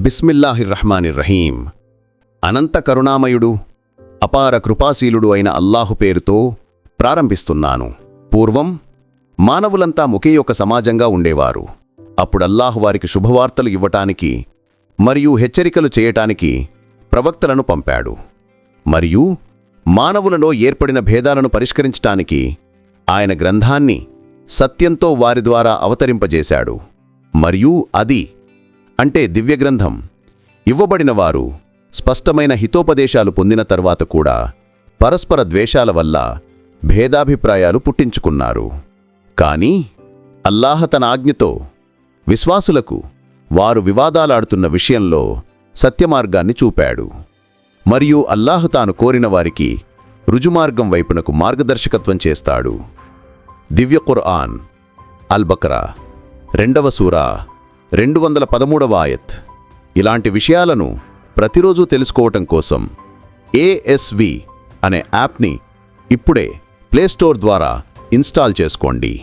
బిస్మిల్లాహిర్రహమానిర్రహీం. అనంత కరుణామయుడు అపార కృపాశీలుడు అయిన అల్లాహు పేరుతో ప్రారంభిస్తున్నాను. పూర్వం మానవులంతా ఒకే ఒక సమాజంగా ఉండేవారు. అప్పుడల్లాహు వారికి శుభవార్తలు ఇవ్వటానికి మరియు హెచ్చరికలు చేయటానికి ప్రవక్తలను పంపాడు. మరియు మానవులలో ఏర్పడిన భేదాలను పరిష్కరించటానికి ఆయన గ్రంథాన్ని సత్యంతో వారి ద్వారా అవతరింపజేశాడు. మరియు అది అంటే దివ్యగ్రంథం. ఇవ్వబడిన వారు స్పష్టమైన హితోపదేశాలు పొందిన తర్వాత కూడా పరస్పర ద్వేషాల వల్ల భేదాభిప్రాయాలు పుట్టించుకున్నారు. కానీ అల్లాహ తన ఆజ్ఞతో విశ్వాసులకు వారు వివాదాలాడుతున్న విషయంలో సత్యమార్గాన్ని చూపాడు. మరియు అల్లాహ్ తాను కోరిన వారికి రుజుమార్గం వైపునకు మార్గదర్శకత్వం చేస్తాడు. దివ్య ఖుర్ఆన్ అల్ రెండవ సూరా రెండు వందల పదమూడవ ఆయత్. ఇలాంటి విషయాలను ప్రతిరోజు తెలుసుకోవటం కోసం ఏఎస్వి అనే యాప్ని ఇప్పుడే ప్లేస్టోర్ ద్వారా ఇన్స్టాల్ చేసుకోండి.